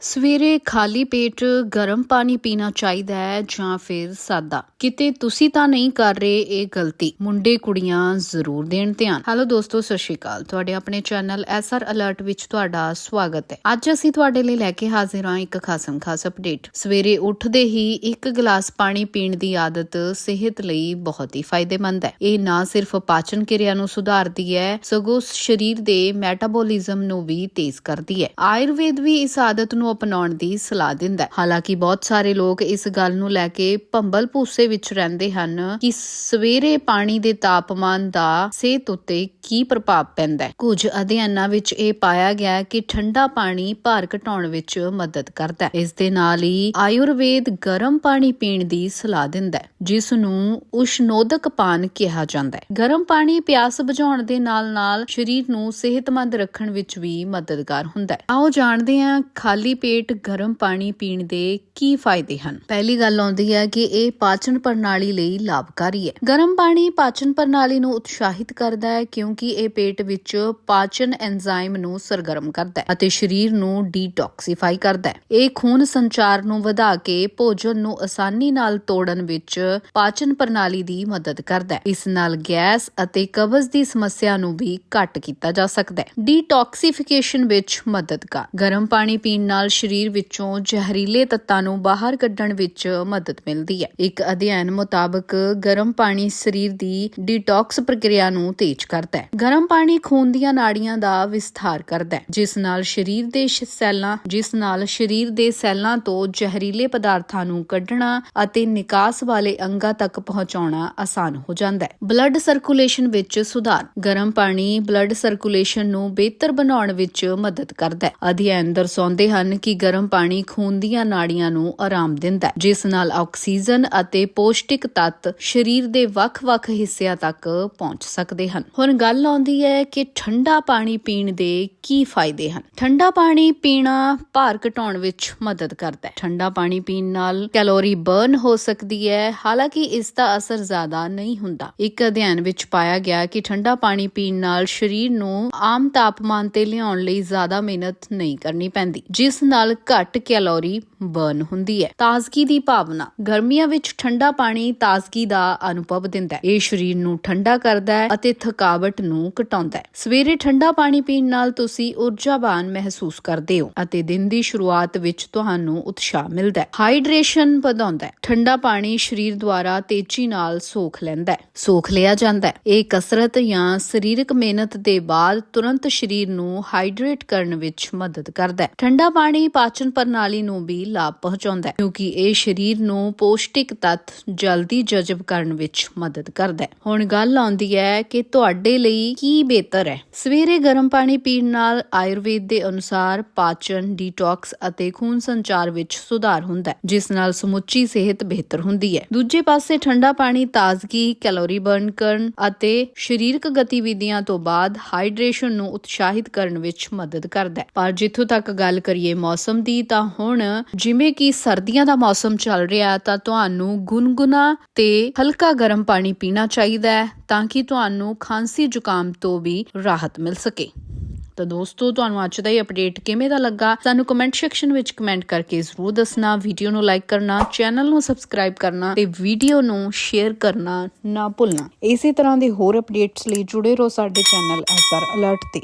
ਸਵੇਰੇ ਖਾਲੀ ਪੇਟ ਗਰਮ ਪਾਣੀ ਪੀਣਾ ਚਾਹੀਦਾ ਹੈ ਜਾਂ ਫਿਰ ਸਾਦਾ? ਕਿਤੇ ਤੁਸੀਂ ਤਾਂ ਨਹੀਂ ਕਰ ਰਹੇ ਇਹ ਗਲਤੀ। ਮੁੰਡੇ ਕੁੜੀਆਂ ਜ਼ਰੂਰ ਦੇਣ ਧਿਆਨ। ਹੈਲੋ ਦੋਸਤੋ, ਸਤਿ ਸ਼੍ਰੀ ਅਕਾਲ। ਤੁਹਾਡੇ ਆਪਣੇ ਚੈਨਲ ਐਸਆਰ ਅਲਰਟ ਵਿੱਚ ਤੁਹਾਡਾ ਸਵਾਗਤ ਹੈ। ਅੱਜ ਅਸੀਂ ਤੁਹਾਡੇ ਲਈ ਲੈ ਕੇ ਹਾਜ਼ਰ ਹਾਂ ਇੱਕ ਖਾਸਮ ਖਾਸ ਅਪਡੇਟ। ਸਵੇਰੇ ਉੱਠਦੇ ਹੀ ਇੱਕ ਗਲਾਸ ਪਾਣੀ ਪੀਣ ਦੀ ਆਦਤ ਸਿਹਤ ਲਈ ਬਹੁਤ ਹੀ ਫਾਇਦੇਮੰਦ ਹੈ। ਇਹ ਨਾ ਸਿਰਫ ਪਾਚਨ ਕਿਰਿਆ ਨੂੰ ਸੁਧਾਰਦੀ ਹੈ, ਸਗੋਂ ਸਰੀਰ ਦੇ ਮੈਟਾਬੋਲਿਜ਼ਮ ਨੂੰ ਵੀ ਤੇਜ਼ ਕਰਦੀ ਹੈ। ਆਯੁਰਵੇਦ ਵੀ ਇਸ ਆਦਤ ਨੂੰ ਅਪਣਾਉਣ ਦੀ ਸਲਾਹ ਦਿੰਦਾ ਹੈ। ਹਾਲਾਂਕਿ ਬਹੁਤ ਸਾਰੇ ਲੋਕ ਇਸ ਗੱਲ ਨੂੰ ਲੈ ਕੇ ਭੰਬਲ ਭੂਸੇ ਵਿੱਚ ਰਹਿੰਦੇ ਹਨ ਕਿ ਸਵੇਰੇ ਪਾਣੀ ਦੇ ਤਾਪਮਾਨ ਦਾ ਸਿਹਤ ਉੱਤੇ ਕੀ ਪ੍ਰਭਾਵ ਪੈਂਦਾ ਹੈ। ਕੁਝ ਅਧਿਐਨਾਂ ਵਿੱਚ ਇਹ ਪਾਇਆ ਗਿਆ ਕਿ ਠੰਡਾ ਪਾਣੀ ਭਾਰ ਘਟਾਉਣ ਵਿੱਚ ਮਦਦ ਕਰਦਾ ਹੈ। ਇਸ ਦੇ ਨਾਲ ਹੀ ਆਯੁਰਵੇਦ ਗਰਮ ਪਾਣੀ ਪੀਣ ਦੀ ਸਲਾਹ ਦਿੰਦਾ ਹੈ, ਜਿਸ ਨੂੰ ਉਸ਼ਨੋਦਕ ਪਾਨ ਕਿਹਾ ਜਾਂਦਾ ਹੈ। ਗਰਮ ਪਾਣੀ ਪਿਆਸ ਬੁਝਾਉਣ ਦੇ ਨਾਲ-ਨਾਲ ਸਰੀਰ ਨੂੰ ਸਿਹਤਮੰਦ ਰੱਖਣ ਵਿੱਚ ਵੀ ਮਦਦਗਾਰ ਹੁੰਦਾ ਹੈ। ਆਓ ਜਾਣਦੇ ਹਾਂ, ਖਾਲੀ ਪੇਟ ਗਰਮ ਪਾਣੀ ਪੀਣ ਦੇ ਕੀ ਫਾਇਦੇ ਹਨ? ਪਹਿਲੀ ਗੱਲ ਆਉਂਦੀ ਹੈ ਕਿ ਇਹ ਪਾਚਨ ਪ੍ਰਣਾਲੀ ਲਈ ਲਾਭਕਾਰੀ ਹੈ। ਗਰਮ ਪਾਣੀ ਪਾਚਨ ਪ੍ਰਣਾਲੀ ਨੂੰ ਉਤਸ਼ਾਹਿਤ ਕਰਦਾ ਹੈ ਕਿਉਂਕਿ ਇਹ ਪੇਟ ਵਿੱਚ ਪਾਚਨ ਐਂਜ਼ਾਈਮ ਨੂੰ ਸਰਗਰਮ ਕਰਦਾ ਹੈ ਅਤੇ ਸਰੀਰ ਨੂੰ ਡੀਟੌਕਸੀਫਾਈ ਕਰਦਾ ਹੈ। ਇਹ ਖੂਨ ਸੰਚਾਰ ਨੂੰ ਵਧਾ ਕੇ ਭੋਜਨ ਨੂੰ ਆਸਾਨੀ ਨਾਲ ਤੋੜਨ ਵਿੱਚ ਪਾਚਨ ਪ੍ਰਣਾਲੀ ਦੀ ਮਦਦ ਕਰਦਾ ਹੈ। ਇਸ ਨਾਲ ਗੈਸ ਅਤੇ ਕਬਜ਼ ਦੀ ਸਮੱਸਿਆ ਨੂੰ ਵੀ ਘੱਟ ਕੀਤਾ ਜਾ ਸਕਦਾ ਹੈ। ਡੀਟੌਕਸੀਫਿਕੇਸ਼ਨ ਵਿੱਚ ਮਦਦਗਾਰ। ਗਰਮ ਪਾਣੀ ਪੀਣ ਨਾਲ ਸਰੀਰ ਵਿੱਚੋਂ ਜ਼ਹਿਰੀਲੇ ਤੱਤਾਂ ਨੂੰ ਬਾਹਰ ਕੱਢਣ ਵਿੱਚ ਮਦਦ ਮਿਲਦੀ ਹੈ। ਇੱਕ ਅਧਿਐਨ ਮੁਤਾਬਕ ਗਰਮ ਪਾਣੀ ਸਰੀਰ ਦੀ ਡੀਟੌਕਸ ਪ੍ਰਕਿਰਿਆ ਨੂੰ ਤੇਜ਼ ਕਰਦਾ ਹੈ। ਗਰਮ ਪਾਣੀ ਖੂਨ ਦੀਆਂ ਨਾੜੀਆਂ ਦਾ ਵਿਸਥਾਰ ਕਰਦਾ ਹੈ, ਜਿਸ ਨਾਲ ਸਰੀਰ ਦੇ ਸੈੱਲਾਂ, ਜਿਸ ਨਾਲ ਸਰੀਰ ਦੇ ਸੈੱਲਾਂ ਤੋਂ ਜ਼ਹਿਰੀਲੇ ਪਦਾਰਥਾਂ ਨੂੰ ਕੱਢਣਾ ਅਤੇ ਨਿਕਾਸ ਵਾਲੇ ਅੰਗਾਂ ਤੱਕ ਪਹੁੰਚਾਉਣਾ ਆਸਾਨ ਹੋ ਜਾਂਦਾ ਹੈ। ਬਲੱਡ ਸਰਕੂਲੇਸ਼ਨ ਵਿੱਚ ਸੁਧਾਰ, ਗਰਮ ਪਾਣੀ ਬਲੱਡ ਸਰਕੂਲੇਸ਼ਨ ਨੂੰ ਬਿਹਤਰ ਬਣਾਉਣ ਵਿੱਚ ਮਦਦ ਕਰਦਾ ਹੈ। ਅਧਿਐਨ ਦਰਸਾਉਂਦੇ ਹਨ ਕਿ ਗਰਮ ਪਾਣੀ ਖੂਨ ਦੀਆਂ ਨਾੜੀਆਂ ਨੂੰ ਆਰਾਮ ਦਿੰਦਾ ਹੈ, ਜਿਸ ਨਾਲ ਆਕਸੀਜਨ ਅਤੇ ਪੌਸ਼ਟਿਕ ਤੱਤ ਸਰੀਰ ਦੇ ਵੱਖ-ਵੱਖ ਹਿੱਸਿਆਂ ਤੱਕ ਪਹੁੰਚ ਸਕਦੇ ਹਨ। ਹੁਣ ਗੱਲ ਆਉਂਦੀ ਹੈ ਕਿ ਠੰਡਾ ਪਾਣੀ ਪੀਣ ਦੇ ਕੀ ਫਾਇਦੇ ਹਨ। ਠੰਡਾ ਪਾਣੀ ਪੀਣਾ ਭਾਰ ਘਟਾਉਣ ਵਿੱਚ ਮਦਦ ਕਰਦਾ ਹੈ। ਠੰਡਾ ਪਾਣੀ ਪੀਣ ਨਾਲ ਕੈਲੋਰੀ ਬਰਨ ਹੋ ਸਕਦੀ ਹੈ, ਹਾਲਾਂਕਿ ਇਸ ਦਾ ਅਸਰ ਜ਼ਿਆਦਾ ਨਹੀਂ ਹੁੰਦਾ। ਇੱਕ ਅਧਿਐਨ ਵਿੱਚ ਪਾਇਆ ਗਿਆ ਕਿ ਠੰਡਾ ਪਾਣੀ ਪੀਣ ਨਾਲ ਸਰੀਰ ਨੂੰ ਆਮ ਤਾਪਮਾਨ ਤੇ ਲਿਆਉਣ ਲਈ ਜ਼ਿਆਦਾ ਮਿਹਨਤ ਨਹੀਂ ਕਰਨੀ ਪੈਂਦੀ, ਜਿਸ ਨਾਲ ਘੱਟ ਕੈਲੋਰੀ ਬਰਨ ਹੁੰਦੀ ਹੈ। ਤਾਜ਼ਗੀ ਦੀ ਭਾਵਨਾ, ਗਰਮੀਆਂ ਵਿੱਚ ਠੰਡਾ ਪਾਣੀ ਤਾਜ਼ਗੀ ਦਾ ਅਨੁਭਵ ਦਿੰਦਾ ਹੈ। ਇਹ ਸਰੀਰ ਨੂੰ ਠੰਡਾ ਕਰਦਾ ਹੈ ਅਤੇ ਥਕਾਵਟ ਨੂੰ ਘਟਾਉਂਦਾ ਹੈ। ਸਵੇਰੇ ਠੰਡਾ ਪਾਣੀ ਪੀਣ ਨਾਲ ਤੁਸੀਂ ਊਰਜਾਵਾਨ ਮਹਿਸੂਸ ਕਰਦੇ ਹੋ ਅਤੇ ਦਿਨ ਦੀ ਸ਼ੁਰੂਆਤ ਵਿੱਚ ਤੁਹਾਨੂੰ ਉਤਸ਼ਾਹ ਮਿਲਦਾ ਹੈ। ਹਾਈਡਰੇਸ਼ਨ ਵਧਾਉਂਦਾ ਹੈ। ਠੰਡਾ ਪਾਣੀ ਸਰੀਰ ਦੁਆਰਾ ਤੇਜ਼ੀ ਨਾਲ ਸੋਖ ਲੈਂਦਾ ਹੈ। ਸੋਖ ਲਿਆ ਜਾਂਦਾ ਹੈ। ਇਹ ਕਸਰਤ ਜਾਂ ਸਰੀਰਕ ਮਿਹਨਤ ਦੇ ਬਾਅਦ ਤੁਰੰਤ ਸਰੀਰ ਨੂੰ ਹਾਈਡਰੇਟ ਕਰਨ ਵਿੱਚ ਮਦਦ ਕਰਦਾ ਹੈ। ਠੰਡਾ ਪਾਣੀ ਪਾਚਨ ਪ੍ਰਣਾਲੀ ਨੂੰ ਵੀ ਲਾਭ ਪਹੁੰਚਾਉਂਦਾ ਹੈ, ਕਿਉਂਕਿ ਇਹ ਸਰੀਰ ਨੂੰ ਪੌਸ਼ਟਿਕ ਤੱਤ ਜਲਦੀ ਜਜ਼ਬ ਕਰਨ ਵਿੱਚ ਮਦਦ ਕਰਦਾ ਹੈ। ਹੁਣ ਗੱਲ ਆਉਂਦੀ ਹੈ ਕਿ ਤੁਹਾਡੇ ਲਈ ਕੀ ਬਿਹਤਰ ਹੈ। ਸਵੇਰੇ ਗਰਮ ਪਾਣੀ ਪੀਣ ਨਾਲ ਆਯੁਰਵੇਦ ਦੇ ਅਨੁਸਾਰ ਪਾਚਨ, ਡੀਟੌਕਸ ਅਤੇ ਖੂਨ ਸੰਚਾਰ ਵਿੱਚ ਸੁਧਾਰ ਹੁੰਦਾ ਹੈ, ਜਿਸ ਨਾਲ ਸਮੁੱਚੀ ਸਿਹਤ ਬਿਹਤਰ ਹੁੰਦੀ ਹੈ। ਦੂਜੇ ਪਾਸੇ ਠੰਡਾ ਪਾਣੀ ਤਾਜ਼ਗੀ, ਕੈਲੋਰੀ ਬਰਨ ਕਰਨ ਅਤੇ ਸਰੀਰਕ ਗਤੀਵਿਧੀਆਂ ਤੋਂ ਬਾਅਦ ਹਾਈਡਰੇਸ਼ਨ ਨੂੰ ਉਤਸ਼ਾਹਿਤ ਕਰਨ ਵਿੱਚ ਮਦਦ ਕਰਦਾ ਹੈ। ਪਰ ਜਿੱਥੋਂ ਤੱਕ ਗੱਲ ਕਰੀਏ ਮੌਸਮ ਦੀ, ਤਾਂ ਹੁਣ ਜਿਵੇਂ ਕਿ ਸਰਦੀਆਂ ਦਾ ਮੌਸਮ ਚੱਲ ਰਿਹਾ, ਤਾਂ ਤੁਹਾਨੂੰ ਗੁਨਗੁਨਾ ਤੇ ਹਲਕਾ ਗਰਮ ਪਾਣੀ ਪੀਣਾ ਚਾਹੀਦਾ ਹੈ, ਤਾਂ ਕਿ ਤੁਹਾਨੂੰ ਖਾਂਸੀ ਜ਼ੁਕਾਮ ਤੋਂ ਵੀ ਰਾਹਤ ਮਿਲ ਸਕੇ। ਤਾਂ ਦੋਸਤੋ, ਤੁਹਾਨੂੰ ਅੱਜ ਦਾ ਇਹ ਅਪਡੇਟ ਕਿਵੇਂ ਦਾ ਲੱਗਾ, ਸਾਨੂੰ ਕਮੈਂਟ ਸੈਕਸ਼ਨ ਵਿੱਚ ਕਮੈਂਟ ਕਰਕੇ ਜ਼ਰੂਰ ਦੱਸਣਾ ਵੀਡੀਓ ਨੂੰ ਲਾਈਕ ਕਰਨਾ ਚੈਨਲ ਨੂੰ ਸਬਸਕ੍ਰਾਈਬ ਕਰਨਾ ਤੇ ਵੀਡੀਓ ਨੂੰ ਸ਼ੇਅਰ ਕਰਨਾ ਨਾ ਭੁੱਲਣਾ। ਇਸੇ ਤਰ੍ਹਾਂ ਦੇ ਹੋਰ ਅਪਡੇਟਸ ਲਈ ਜੁੜੇ ਰਹੋ ਸਾਡੇ ਚੈਨਲ ਐਸਆਰ ਅਲਰਟ ਤੇ।